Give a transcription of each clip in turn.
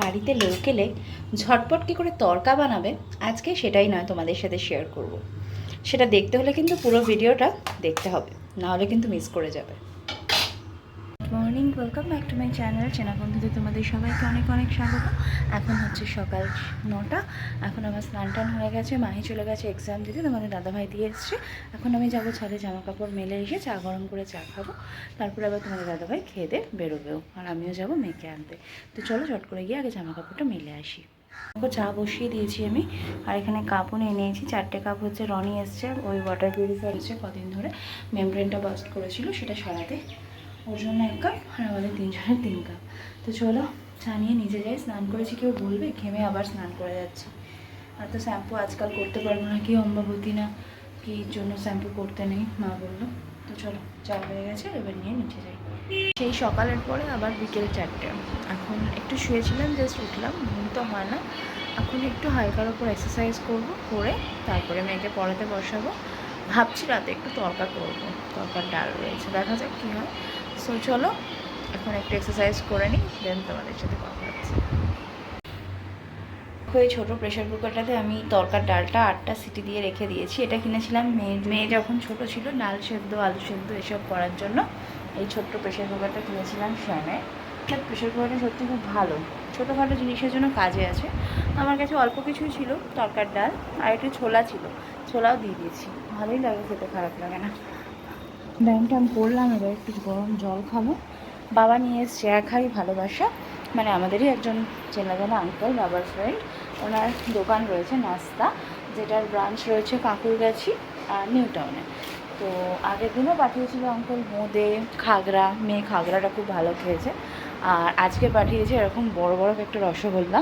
বাড়িতে লোক এলে ঝটপট কী করে তরকা বানাবে আজকে সেটাই নয় তোমাদের সাথে শেয়ার করব। সেটা দেখতে হলে কিন্তু পুরো ভিডিওটা দেখতে হবে, নাহলে কিন্তু মিস করে যাবে morning welcome back to my channel চেনা বন্ধুদের তোমাদের সবাইকে অনেক অনেক স্বাগত। এখন হচ্ছে সকাল নটা, এখন আমার স্নান টান হয়ে গেছে, মাহি চলে গেছে এক্সাম দিতে তোমাদের দাদাভাই দিয়ে এসছে। এখন আমি যাব ছাদে জামা কাপড় মেলে এসে চা গরম করে চা খাব, তারপরে আবার তোমাদের দাদাভাই খেয়ে দিয়ে বেরোবেও, আর আমিও যাব মেয়েকে আনতে। তো চলো চট করে গিয়ে আগে জামা কাপড়টা মেলে আসি। চা বসিয়ে দিয়েছি আমি, আর এখানে কাপও নিয়ে নিয়েছি, চারটে কাপ হচ্ছে রনি এসছে, ওই ওয়াটার পিউরিফায়ার হচ্ছে কদিন ধরে মেমব্রেনটা বাস্ট করেছিল, সেটা সরাতে। ওর জন্য এক কাপ আর আমাদের তিনজনের তিন কাপ। তো চলো, চা নিয়ে নিজে যাই, স্নান করেছি, কেউ বলবে, ঘেমে আবার স্নান করে যাচ্ছি। আর তো শ্যাম্পু আজকাল করতে পারব না, কি অম্বাবতী না, কি জন্য শ্যাম্পু করতে নেই, মা বলল। তো চলো, চা হয়ে গেছে, এবার নিয়ে নিচে যাই। সেই সকালের পরে আবার বিকেল চারটে। এখন একটু শুয়েছিলাম জাস্ট উঠলাম, ঘুম তো হয় না। এখন একটু হালকার ওপর এক্সারসাইজ করব, করে তারপরে মেয়েকে পড়াতে বসাবো। ভাবছি রাতে একটু তরকা করব, তরকার ডাল রয়েছে, দেখা যাক কী হয়। সো চলো, এখন একটু এক্সারসাইজ করে নিই দেন তোমাদের সাথে কথা হচ্ছে। ওই ছোটো প্রেশার কুকারটাতে আমি তরকার ডালটা আটটা সিটি দিয়ে রেখে দিয়েছি। এটা কিনেছিলাম মেয়ে মেয়ে যখন ছোট ছিল, ডাল সেদ্ধ, আলু সেদ্ধ এসব করার জন্য এই ছোট্ট প্রেশার কুকারটা কিনেছিলাম শ্যামে। প্রেশার কুকারটা সত্যি খুব ভালো। ছোটোখাটো জিনিসের জন্য কাজে আছে। আমার কাছে অল্প কিছুই ছিল তরকার ডাল, আর একটু ছোলা ছিল। ছোলাও দিয়ে দিয়েছি। ভালোই লাগে খেতে, খারাপ লাগে না। ব্যায়ামটা আমি করলাম এবার একটু গরম জল খাব। বাবা নিয়ে এসছে হাড়ি ভালোবাসা। মানে আমাদেরই একজন চেনা জানা আঙ্কেল বাবার ফ্রেন্ড ওনার দোকান রয়েছে নাস্তা, যেটার ব্রাঞ্চ রয়েছে কাকুরগাছি আর নিউ টাউনে তো আগের দিনও পাঠিয়েছিল অঙ্কল বোঁদে খাগড়া, মেয়ে খাগড়াটা খুব ভালো খেয়েছে। আর আজকে পাঠিয়েছে এরকম বড় বড় একটা রসগোল্লা।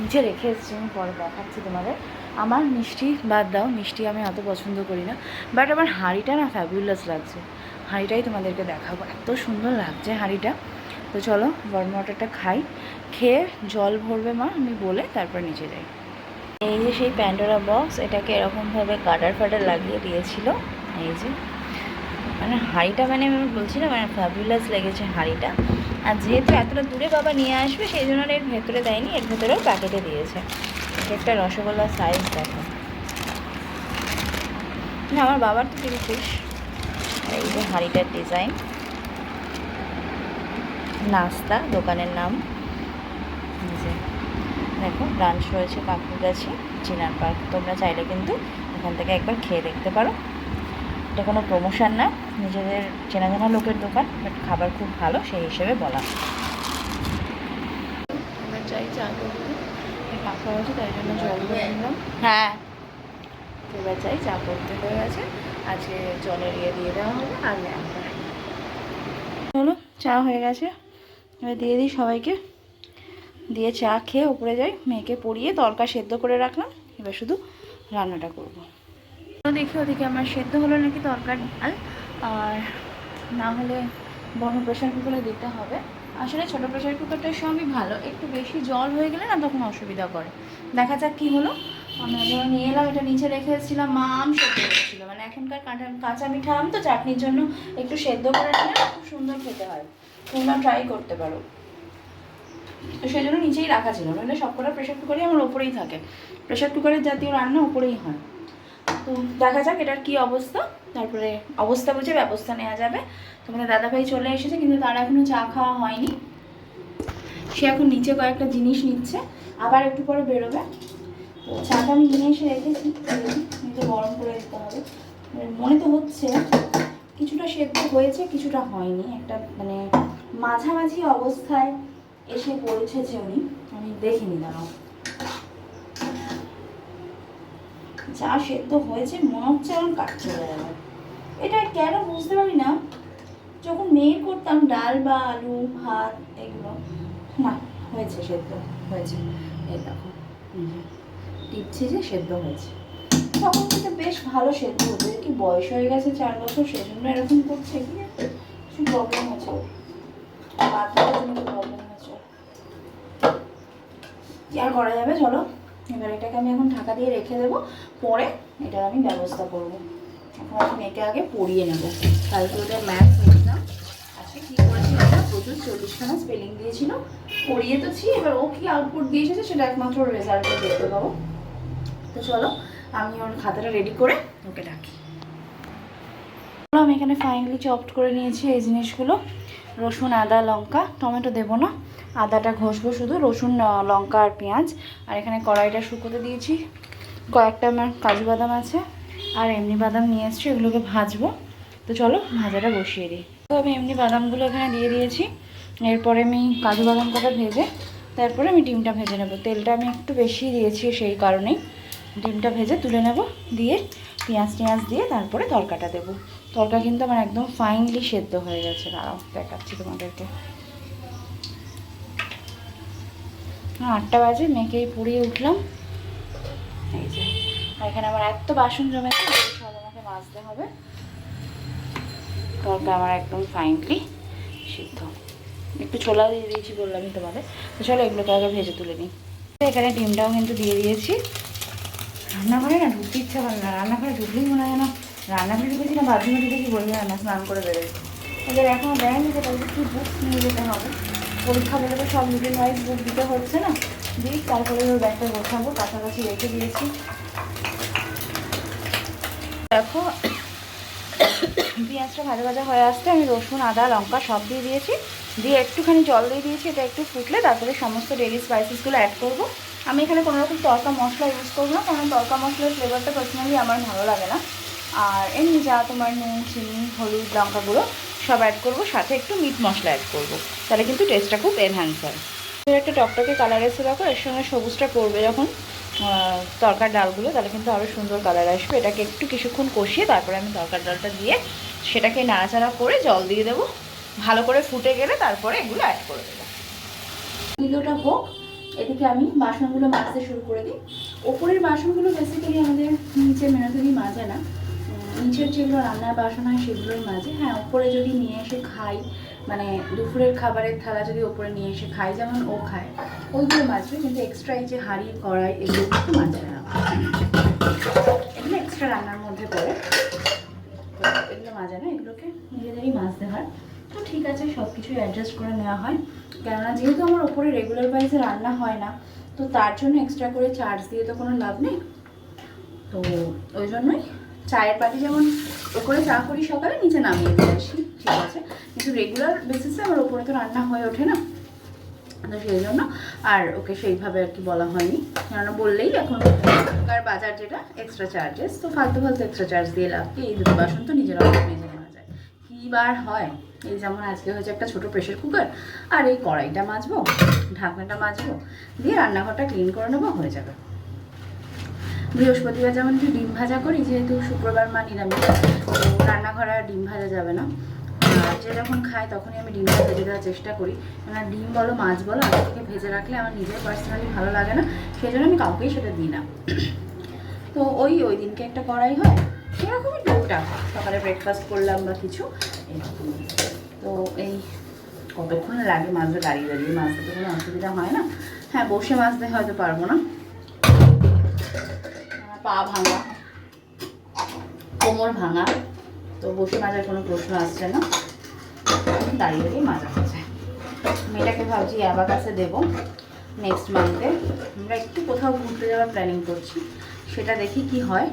নিচে রেখে এসেছি, আমি পরে দেখাচ্ছি তোমাদের। আমার মিষ্টি বাদ দাও, মিষ্টি আমি অত পছন্দ করি না বাট আমার হাঁড়িটা না ফ্যাবুলাস লাগছে। হাঁড়িটাই তোমাদেরকে দেখাবো, এত সুন্দর লাগছে হাঁড়িটা। তো চলো গরম ওয়াটারটা খাই, খেয়ে জল ভরবে মা, আমি বলে তারপর নিচে যাই। এই যে সেই প্যান্ডোরা বক্স এটাকে এরকমভাবে কাটার ফাডার লাগিয়ে দিয়েছিল। এই যে মানে হাঁড়িটা মানে আমি বলছি না মানে ফ্যাবুলাস লেগেছে হাঁড়িটা। আর যেহেতু এতটা দূরে বাবা নিয়ে আসবে, সেই জন্য এর ভেতরে দেয়নি, এর ভেতরেও প্যাকেটে দিয়েছে। একটা রসগোল্লার সাইজ দেখো। না, আমার বাবার তো তিরিশ পিস। এই যে হাঁড়িটার ডিজাইন নাস্তা, দোকানের নাম। দেখো ব্রাঞ্চ রয়েছে কাকুরগাছি চিনার পার্ক তোমরা চাইলে কিন্তু এখান থেকে একবার খেয়ে দেখতে পারো। এটা কোনো প্রমোশন না, নিজেদের চেনা জানা লোকের দোকান বাট খাবার খুব ভালো, সেই হিসেবে বলা এবার চাই চা করতে হয়েছে তাই জন্য জল দিয়ে নিলাম। হ্যাঁ। এবার চাই চা করতে হয়ে গেছে। আজকে জলের ইয়ে দিয়ে দেওয়া হবে আর চলো চা হয়ে গেছে। এবার দিয়ে দিই সবাইকে। দিয়ে চা খেয়ে উপরে যাই মেয়েকে পরিয়ে তরকা সেদ্ধ করে রাখলাম। এবার শুধু রান্নাটা করব। দেখি ওদিকে আমার সেদ্ধ হলো নাকি তরকার ডাল। আর না হলে বড় প্রেশার কুকারে দিতে হবে। আসলে ছোটো প্রেশার কুকারটার সবই ভালো, একটু বেশি জল হয়ে গেলে না তখন অসুবিধা করে। দেখা যাক কী হলো। আমরা যখন নিয়ে এলাম, এটা নিচে রেখে এসেছিলাম মা আম সেদ্ধ করেছিল। মানে এখনকার কাঁচা কাঁচা মিঠা আম তো চাটনির জন্য একটু সেদ্ধ করে নিলে খুব সুন্দর খেতে হয়। তোমরা ট্রাই করতে পারো। তো সেই জন্য নিচেই রাখা ছিল। নইলে সবকটা প্রেশার কুকারই আমার ওপরেই থাকে। প্রেশার কুকারের জাতীয় রান্না ওপরেই হয়। দেখা যাক এটার কি অবস্থা। তারপরে অবস্থা বুঝে ব্যবস্থা নেওয়া যাবে। তোমাদের দাদাভাই চলে এসেছে, কিন্তু তার এখনও চা খাওয়া হয়নি। সে এখন নিচে কয়েকটা জিনিস নিচ্ছে। আবার একটু পরে বেরোবে। চাটা আমি নিয়ে এসে রেখেছি। নিজে গরম করে দিতে হবে। মনে তো হচ্ছে কিছুটা সেদ্ধ হয়েছে, কিছুটা হয়নি। একটা মানে মাঝামাঝি অবস্থায় এসে পৌঁছেছে উনি। আমি দেখিনি দাঁড়াও যা সেদ্ধ হয়েছে, মনে হচ্ছে এখন কাট চলে যাবে। এটা কেন বুঝতে পারি না। যখন মেয়ে করতাম, ডাল বা আলু, ভাত, এগুলো। না, হয়েছে সেদ্ধ, হয়েছে। এই দেখো টিপছি যে সেদ্ধ হয়েছে। তখন কিন্তু বেশ ভালো সেদ্ধ হতো কি বয়স হয়ে গেছে চার বছর, সেজন্য এরকম করছে কি কিছু প্রবলেম। বাথরুমের প্রবলেম ওর। কি আর করা যাবে, চলো? এবার এটাকে আমি এখন ঢাকা দিয়ে রেখে দেবো। পরে এটার আমি ব্যবস্থা করব। এখন আমি মেয়েকে আগে পড়িয়ে নেব। কালকে ওদের ম্যাথ এক্সাম আজকে কী কি করেছিল না প্রচুর চল্লিশখানা স্পেলিং দিয়েছিল। পড়িয়ে তো ছি, এবার ও কি আউটপুট দিয়ে এসেছে সেটা একমাত্র রেজাল্টে দেখতে পাবো। তো চলো, আমি ওর খাতাটা রেডি করে ওকে ডাকি। আমি এখানে ফাইনালি চপড করে নিয়েছি এই জিনিসগুলো। রসুন, আদা, লঙ্কা, টমেটো দেবো না। আদাটা ঘষবো শুধু, রসুন লঙ্কা আর পেঁয়াজ। আর এখানে কড়াইটা শুকোতে দিয়েছি। কয়েকটা আমার কাজু বাদাম আছে, আর এমনি বাদাম নিয়ে এসেছি, এগুলোকে ভাজবো। তো চলো, ভাজাটা বসিয়ে দিই। তো আমি এমনি বাদামগুলো এখানে দিয়ে দিয়েছি। এরপরে আমি কাজু বাদাম কটা ভেজে, তারপরে আমি ডিমটা ভেজে নেব। তেলটা আমি একটু বেশি দিয়েছি সেই কারণেই। ডিমটা ভেজে তুলে নেব, দিয়ে পেঁয়াজ টিয়াজ দিয়ে তারপরে তরকাটা দেবো। তরকা কিন্তু আমার একদম ফাইনলি সেদ্ধ হয়ে গেছে। দাঁড়াও, দেখাচ্ছি তোমাদেরকে হ্যাঁ আটটা বাজে মেয়েকেই পুড়িয়ে উঠলাম। এই যে, এখানে আমার এত বাসন জমেছে সব আমাকে মাজতে হবে। তরকা আমার একদম ফাইনলি সিদ্ধ। একটু ছোলা দিয়ে দিয়েছি বললামই তোমাদের। তো চলো এগুলোকে আগে ভেজে তুলে নিই। এখানে ডিমটাও কিন্তু দিয়ে দিয়েছি। রান্নাঘরে না ঢুকতে ইচ্ছা করে না। রান্নাঘরে ঢুকলেই মনে হয় না, রান্নাঘরে ঢুকেছি না, বাথরুমে ঢুকেছি বলবে না স্নান করে বেরোয়। এদের এখনও দেয়নি যে তাদের কি বুক নিয়ে যেতে হবে? পরীক্ষা বলে তো সব রুটিন ওয়াইজ বুক দিতে হচ্ছে না। দিই তারপরে ওই ব্যাগটা গোছাবো, কাছাকাছি রেখে দিয়েছি। দেখো, পেঁয়াজটা ভাজা ভাজা হয়ে আসতে আমি রসুন, আদা, লঙ্কা সব দিয়ে দিয়েছি। দিয়ে একটুখানি জল দিয়ে দিয়েছি, এটা একটু ফুটলে তারপরে সমস্ত ডেলি স্পাইসেসগুলো অ্যাড করব। আমি এখানে কোনো রকম তরকা মশলা ইউজ করব না, কারণ তরকা মশলার ফ্লেভারটা পার্সোনালি আমার ভালো লাগে না। আর এমনি যা তোমার নুন, চিনি, হলুদ লঙ্কাগুলো সব অ্যাড করব, সাথে একটু মিট মশলা অ্যাড করব। তাহলে কিন্তু টেস্টটা খুব এনহ্যান্স হয় একটা টকটকে কালার এসে দেখো, এর সঙ্গে সবুজটা করবে যখন তরকার ডালগুলো, তাহলে কিন্তু আরও সুন্দর কালার আসবে। এটাকে একটু কিছুক্ষণ কষিয়ে তারপরে আমি তরকার ডালটা দিয়ে সেটাকে নাড়াচাড়া করে জল দিয়ে দেবো। ভালো করে ফুটে গেলে তারপরে এগুলো অ্যাড করে দেবো। ভিডিওটা হোক, এদিকে আমি বাসনগুলো মাজতে শুরু করে দিই। ওপরের বাসনগুলো বেসিক্যালি আমাদের নিচে মেনাতেই মাজে না। নিচের যেগুলো রান্নার বাসন হয় সেগুলোই মাঝে হ্যাঁ ওপরে যদি নিয়ে এসে খাই মানে দুপুরের খাবারের থালা যদি ওপরে নিয়ে এসে খাই, যেমন ও খায়, ওইগুলো মাজবে, কিন্তু এক্সট্রা এই যে হাঁড়ি কড়াই, এগুলো কিন্তু মাজে না। এগুলো এক্সট্রা রান্নার মধ্যে পড়ে। এগুলো মাজে না, এগুলোকে নিজেদেরই মাজতে হয়। তো ঠিক আছে সব কিছুই অ্যাডজাস্ট করে নেওয়া হয়। কেননা যেহেতু আমার ওপরে রেগুলার ওয়াইজে রান্না হয় না, তো তার জন্য এক্সট্রা করে চার্জ দিয়ে তো কোনো লাভ নেই। তো ওই জন্যই চায়ের পাতি যেমন ওপরে চা করি সকালে, নিচে নামিয়ে দিয়ে আসি, ঠিক আছে? কিন্তু রেগুলার বেসিসে আমার ওপরে তো রান্না হয়ে ওঠে না। তো সেই জন্য আর ওকে সেইভাবে আর কি বলা হয়নি। কেননা বললেই এখন আর বাজার যেটা এক্সট্রা চার্জেস তো ফালতু ফালতু এক্সট্রা চার্জ দিয়ে লাভ এই দুটো বাসন তো নিজের অনেক মেজে নেওয়া যায়। কী বার হয়? এই যেমন আজকে হয়েছে একটা ছোট প্রেশার কুকার আর এই কড়াইটা মাজবো, ঢাকনাটা মাজবো, দিয়ে রান্নাঘরটা ক্লিন করে নেব, হয়ে যাবে। বৃহস্পতিবার যেমন একটু ডিম ভাজা করি, যেহেতু শুক্রবার মা নিরামিষ রান্নাঘরে আর ডিম ভাজা যাবে না। যে যখন খায় তখনই আমি ডিম ভাজা দেওয়ার চেষ্টা করি। কেননা ডিম বলো, মাছ বলো আগে থেকে ভেজে রাখলে আমার নিজের পার্সোনালি ভালো লাগে না, সেই জন্য আমি কাউকেই সেটা দিই না। তো ওই ওই দিনকে একটা করাই হয়, সেরকমই টুকটাক সকালে ব্রেকফাস্ট করলাম বা কিছু তো এই কতক্ষণ লাগে মাছটা দাঁড়িয়ে দাঁড়িয়ে মাছতে তো কোনো অসুবিধা হয় না। হ্যাঁ বসে মাছ মাছতে হয়তো পারব না। পা ভাঙা, কোমর ভাঙা, তো বসে মাজার কোনো প্রশ্ন আসছে না। দাঁড়িয়ে দাঁড়িয়ে মাজা হচ্ছে। মেয়েটাকে ভাবছি অ্যাবার কাছে দেবো নেক্সট মান্থে আমরা একটু কোথাও ঘুরতে যাওয়ার প্ল্যানিং করছি, সেটা দেখি কি হয়।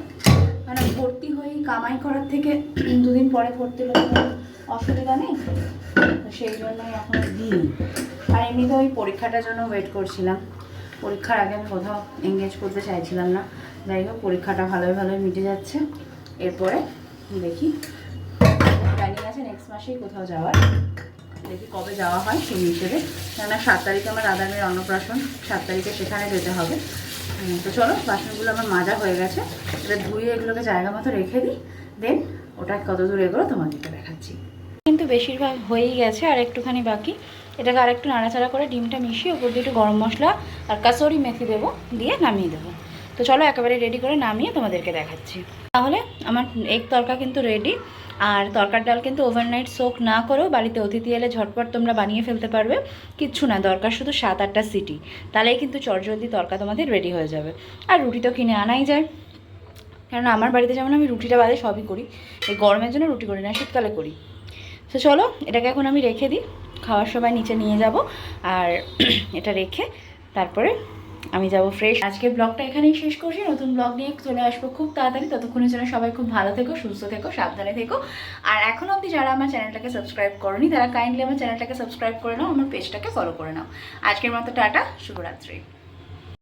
মানে ভর্তি হয়েই কামাই করার থেকে দুদিন পরে ভর্তি হলে কোনো অসুবিধা নেই। তো সেই জন্যই এখন দিই আর এমনিতে ওই পরীক্ষাটার জন্য ওয়েট করছিলাম। পরীক্ষার আগে আমি কোথাও এঙ্গেজ করতে চাইছিলাম না। যাই হোক, পরীক্ষাটা ভালোই ভালোই মিটে যাচ্ছে। এরপরে দেখি প্ল্যানিং আছে নেক্সট মাসেই কোথাও যাওয়ার। দেখি কবে যাওয়া হয় সেই হিসেবে। কেননা সাত তারিখে আমার দাদার মেয়ের অন্নপ্রাশন, সাত তারিখে সেখানে যেতে হবে। তো চলো, বাসনগুলো আমার মাজা হয়ে গেছে। এটা ধুয়ে এগুলোকে জায়গা মতো রেখে দিই। দেন ওটা কত দূর এগুলো তোমাদেরকে দেখাচ্ছি। কিন্তু বেশিরভাগ হয়েই গেছে, আর একটুখানি বাকি। এটাকে আর একটু নাড়াচাড়া করে ডিমটা মিশিয়ে ওপর দিয়ে একটু গরম মশলা আর কাসরি মেথি দেবো, দিয়ে নামিয়ে দেবো। তো চলো একেবারে রেডি করে নামিয়ে তোমাদেরকে দেখাচ্ছি। তাহলে আমার এগ তরকা কিন্তু রেডি আর তরকার ডাল কিন্তু ওভারনাইট সোক না করেও বাড়িতে অতিথি এলে ঝটপট তোমরা বানিয়ে ফেলতে পারবে। কিচ্ছু না, দরকার শুধু সাত আটটা সিটি। তাহলেই কিন্তু চটজলদি তরকা তোমাদের রেডি হয়ে যাবে। আর রুটি তো কিনে আনাই যায়। কারণ আমার বাড়িতে যেমন আমি রুটিটা বাদে সবই করি। এই গরমের জন্য রুটি করি না, শীতকালে করি। তো চলো, এটাকে এখন আমি রেখে দিই। খাওয়ার সময় নিচে নিয়ে যাব। আর এটা রেখে তারপরে আমি যাব ফ্রেশ আজকে ব্লগটা এখানেই শেষ করছি। নতুন ব্লগ নিয়ে চলে আসব খুব তাড়াতাড়ি। ততক্ষণের জন্য সবাই খুব ভালো থেকো, সুস্থ থেকো, সাবধানে থেকো। আর এখন অব্দি যারা আমার চ্যানেলটাকে সাবস্ক্রাইব করনি, তারা কাইন্ডলি আমার চ্যানেলটাকে সাবস্ক্রাইব করে নাও, আমার পেজটাকে ফলো করে নাও। আজকের মতো টাটা, শুভরাত্রি।